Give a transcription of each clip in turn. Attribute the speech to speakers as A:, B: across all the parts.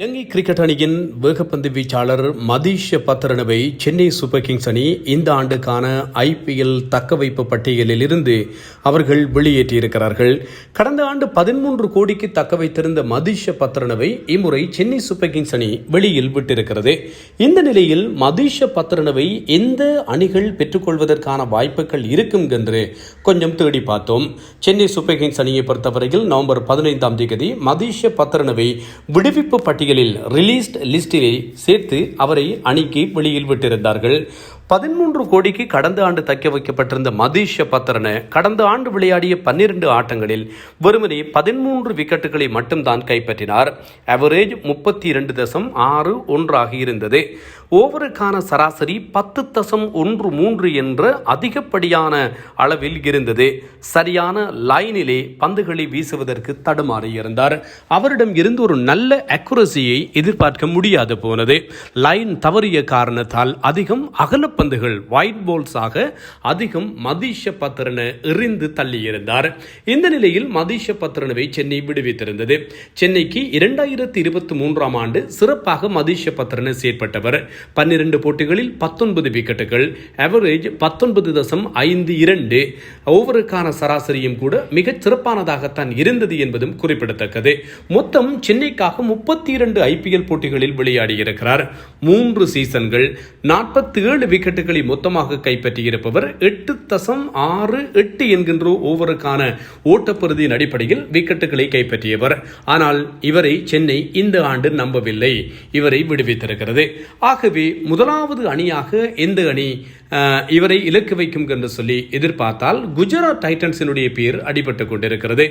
A: இலங்கை cricket அணியின் வேகப்பந்து வீச்சாளர் மதீஷ் பத்ரனவை சென்னை சூப்பர் கிங்ஸ் அணி இந்த ஆண்டுக்கான ஐபிஎல் தக்கவைப்பு பட்டியலில் இருந்து அவர்கள் வெளியேற்றியிருக்கிறார்கள். கடந்த ஆண்டு பதிமூன்று கோடிக்கு தக்க வைத்திருந்த மதீஷ் பத்ரனவை இம்முறை சென்னை சூப்பர் கிங்ஸ் அணி வெளியில் விட்டிருக்கிறது. இந்த நிலையில் மதீஷ பத்ரனவை எந்த அணிகள் பெற்றுக்கொள்வதற்கான வாய்ப்புகள் இருக்கும் என்று கொஞ்சம் தேடி பார்த்தோம். சென்னை சூப்பர் கிங்ஸ் அணியை பொறுத்தவரையில் நவம்பர் பதினைந்தாம் தேதி மதீஷ பத்ரனவை விடுவிப்பு போட்டிகளில் ரிலீஸ்ட் லிஸ்டிலே சேர்த்து அவரை அணிக்கு வெளியில் விட்டிருந்தார்கள். பதிமூன்று கோடிக்கு கடந்த ஆண்டு தக்க வைக்கப்பட்டிருந்த மதீஷ பத்திரன கடந்த ஆண்டு விளையாடிய பன்னிரண்டு ஆட்டங்களில் வெறுமனே பதிமூன்று விக்கெட்டுகளை மட்டும்தான் கைப்பற்றினார். அவரேஜ் முப்பத்தி இரண்டு தசம் ஆறு ஒன்றாக இருந்தது. ஓவருக்கான சராசரி பத்து தசம் ஒன்று மூன்று என்ற அதிகப்படியான அளவில் இருந்தது. சரியான லைனிலே பந்துகளை வீசுவதற்கு தடுமாறி இருந்தார். அவரிடம் இருந்து ஒரு நல்ல அக்குரசியை எதிர்பார்க்க முடியாது போனது. லைன் தவறிய காரணத்தால் அதிகம் அகலப்பந்துகள் ஒயிட் பால்ஸாக அதிகம் மதீஷ பத்திரன எறிந்து தள்ளியிருந்தார். இந்த நிலையில் மதீஷ பத்திரனவை சென்னை விடுவித்திருந்தது. சென்னைக்கு இரண்டாயிரத்தி இருபத்தி மூன்றாம் ஆண்டு சிறப்பாக மதீஷ பத்திரன செயற்பட்டவர். பன்னிரண்டு போட்டிகளில் பத்தொன்பது விக்கெட்டுகள் அவரேஜ் பத்தொன்பது தசம் ஐந்து இரண்டு. ஓவருக்கான சராசரியும் கூட மிகச் சிறப்பானதாகத்தான் இருந்தது என்பதும் குறிப்பிடத்தக்கது. மொத்தம் சென்னைக்காக முப்பத்தி இரண்டு ஐபிஎல் போட்டிகளில் விளையாடியிருக்கிறார். மூன்று சீசன்கள் நாற்பத்தி ஏழு விக்கெட்டுகளை மொத்தமாக கைப்பற்றியிருப்பவர் எட்டு தசம் ஆறு எட்டு என்கின்ற ஓவருக்கான ஓட்டப்பருதியின் அடிப்படையில் விக்கெட்டுகளை கைப்பற்றியவர். ஆனால் இவரை சென்னை இந்த ஆண்டு நம்பவில்லை. இவரை விடுவித்திருக்கிறது. ஆக ஆகவே முதலாவது அணியாக எந்த அணி? இவரை இலக்கு வைக்கும் என்று சொல்லி எதிர்பார்த்தால் குஜராத் டைட்டன்ஸினுடைய பேர் அடிபட்டு கொண்டிருக்கிறது.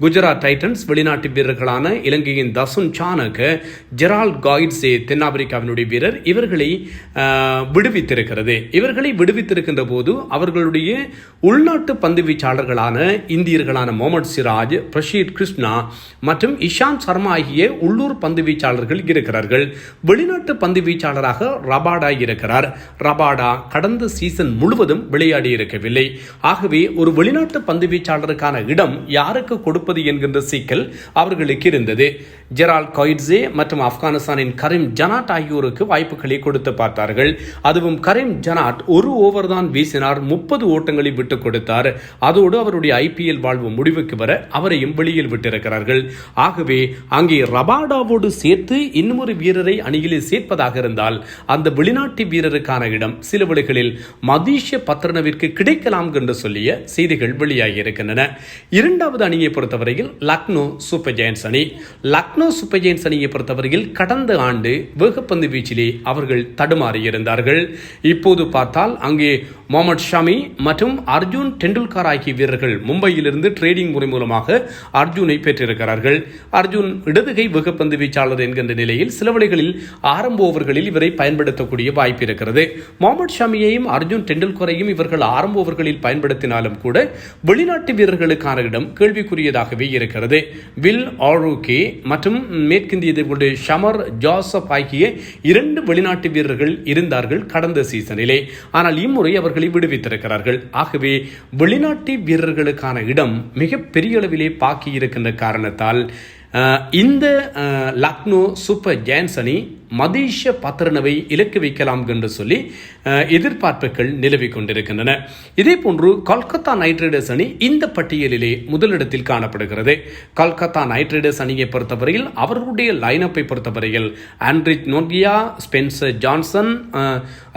A: குஜராத் டைட்டன்ஸ் வெளிநாட்டு வீரர்களான இலங்கையின் தசுன் சானக் ஜெரால்ட் காய்ட்ஸே தென்னாப்பிரிக்காவினுடைய வீரர். இவர்களை விடுவித்திருக்கிறது. இவர்களை விடுவித்திருக்கின்ற போது அவர்களுடைய உள்நாட்டு பந்து வீச்சாளர்களான இந்தியர்களான முகமது சிராஜ் பிரஷீத் கிருஷ்ணா மற்றும் இஷாந்த் சர்மா ஆகிய உள்ளூர் பந்து வீச்சாளர்கள் இருக்கிறார்கள். வெளிநாட்டு பந்து வீச்சாளராக ரபாடா இருக்கிறார். ரபாடா கடந்த சீசன் முழுவதும் விளையாடி இருக்கவில்லை. ஆகவே ஒரு வெளிநாட்டு பந்து வீச்சாளருக்கான இடம் யாருக்கு கொடுப்பது என்கின்ற சிக்கல் அவர்களுக்கு இருந்தது. ஜெரால் கொய்ட்ஸே மற்றும் ஆப்கானிஸ்தானின் கரீம் ஜனாட் ஆகியோருக்கு வாய்ப்புகளை கொடுத்து பார்த்தார்கள். அதுவும் கரீம் ஜனாட் ஒரு ஓவர் தான் வீசினார் முப்பது ஓட்டங்களை விட்டுக் கொடுத்தார். அதோடு அவருடைய ஐபிஎல் வாழ்வு முடிவுக்கு வர அவரையும் வெளியில் விட்டிருக்கிறார்கள். ஆகவே அங்கே ரபாடாவோடு சேர்த்து இன்னும் ஒரு வீரரை அணியிலே சேர்ப்பதாக இருந்தால் அந்த வெளிநாட்டு வீரருக்கான இடம் சில வழிகளில் மதீஷ பத்ரனவிற்கு கிடைக்கலாம் என்று சொல்லிய செய்திகள் வெளியாகி இருக்கின்றன. இரண்டாவது அணியை பொறுத்தவரையில் லக்னோ சூப்பர் ஜெயன்ஸ் அணி. லக்னோ சூப்பர் ஜெயன்ஸ் அணியை பொறுத்தவரையில் கடந்த ஆண்டு வேகப்பந்து வீச்சிலே அவர்கள் தடுமாறி இருந்தார்கள். இப்போது பார்த்தால் அங்கே முகமது ஷமி மற்றும் அர்ஜுன் டெண்டுல்கர் ஆகிய வீரர்கள் மும்பையிலிருந்து ட்ரேடிங் முறை மூலமாக அர்ஜுனை பெற்றிருக்கிறார்கள். அர்ஜுன் இடதுகை வேகப்பந்து வீச்சாளர் என்கின்ற நிலையில் சில வழிகளில் ஆரம்ப ஓவர்களில் இவரை பயன்படுத்தக்கூடிய வாய்ப்பு இருக்கிறது. முகமது ஷமியையும் அர்ஜுன் டெண்டுல்கரையும் இவர்கள் ஆரம்ப ஓவர்களில் பயன்படுத்தினாலும் கூட வெளிநாட்டு வீரர்களுக்கான இடம் கேள்விக்குரியதாகவே இருக்கிறது. வில் ஆரோகே மற்றும் மேற்கிந்திய எதிர்கொண்டு ஷமர் ஜோசப் ஆகிய இரண்டு வெளிநாட்டு வீரர்கள் இருந்தார்கள் கடந்த சீசனிலே. ஆனால் இம்முறை அவர்களை விடுவித்திருக்கிறார்கள். ஆகவே வெளிநாட்டு வீரர்களுக்கான இடம் மிக பெரிய அளவிலே பாக்கி இருக்கின்ற காரணத்தால் இந்த லக்னோ சூப்பர் ஜெயன்ஸ் அணி மதீஷ பத்திரனவை இலக்கு வைக்கலாம் என்று சொல்லி எதிர்பார்ப்புகள் நிலவிக் கொண்டிருக்கின்றன. இதே போன்று கொல்கத்தா நைட் ரைடர்ஸ் அணி இந்த பட்டியலிலே முதலிடத்தில் காணப்படுகிறது. கொல்கத்தா நைட் ரைடர்ஸ் அணியை பொறுத்தவரையில் அவர்களுடைய லைனப்பை பொறுத்தவரையில் ஆண்ட்ரிச் நோர்கியா ஸ்பென்சர் ஜான்சன்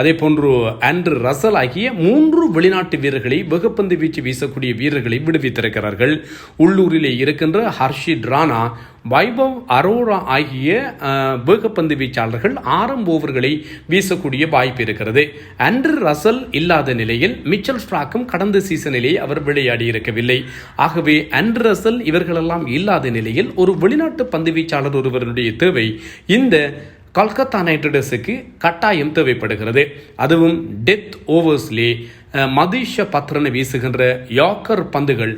A: அதே போன்று ஆண்ட்ரு ரசல் ஆகிய மூன்று வெளிநாட்டு வீரர்களை வெகுப்பந்து வீச்சு வீசக்கூடிய வீரர்களை விடுவித்திருக்கிறார்கள். உள்ளூரிலே இருக்கின்ற ஹர்ஷித் ராணா வைபவ் அரோரா ஆகிய வேகப்பந்து வீச்சாளர்கள் ஆரம்ப ஓவர்களை வீசக்கூடிய வாய்ப்பு இருக்கிறது. அண்ட்ரு ரசல் இல்லாத நிலையில் மிச்சல் ஸ்ட்ராக்கும் கடந்த சீசனிலே அவர் விளையாடி இருக்கவில்லை. ஆகவே அண்ட்ரு ரசல் இவர்களெல்லாம் இல்லாத நிலையில் ஒரு வெளிநாட்டு பந்து வீச்சாளர் ஒருவருடைய தேவை இந்த கல்கத்தா நைட் ரைடர்ஸுக்கு கட்டாயம் தேவைப்படுகிறது. அதுவும் டெத் ஓவர்ஸ்லே மதீஷ பத்ரனை வீசுகின்ற யாக்கர் பந்துகள்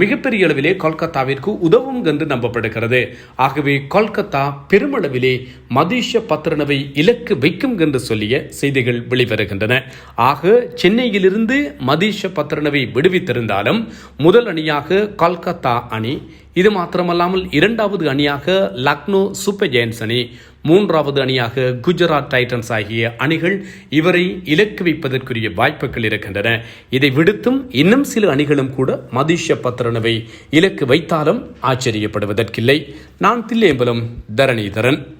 A: மிகப்பெரிய அளவிலே கொல்கத்தாவிற்கு உதவும் என்று நம்பப்படுகிறது. ஆகவே கொல்கத்தா பெருமளவிலே மதீஷ பத்ரனவை இலக்கு வைக்கும் என்று சொல்லிய செய்திகள் வெளிவருகின்றன. ஆக சென்னையிலிருந்து மதீஷ பத்ரனவை விடுவித்திருந்தாலும் முதல் அணியாக கொல்கத்தா அணி இது மாத்திரமல்லாமல் இரண்டாவது அணியாக லக்னோ சூப்பர் ஜெயன்ஸ் அணி மூன்றாவது அணியாக குஜராத் டைட்டன்ஸ் ஆகிய அணிகள் இவரை இலக்கு வைப்பதற்குரிய வாய்ப்புகள் இருக்கின்றன. இதை விடுத்தும் இன்னும் சில அணிகளும் கூட மதிஷ பத்ரனவை இலக்கு வைத்தாலும் ஆச்சரியப்படுவதற்கில்லை. நான் தில்லேம்பலம் தரணிதரன்.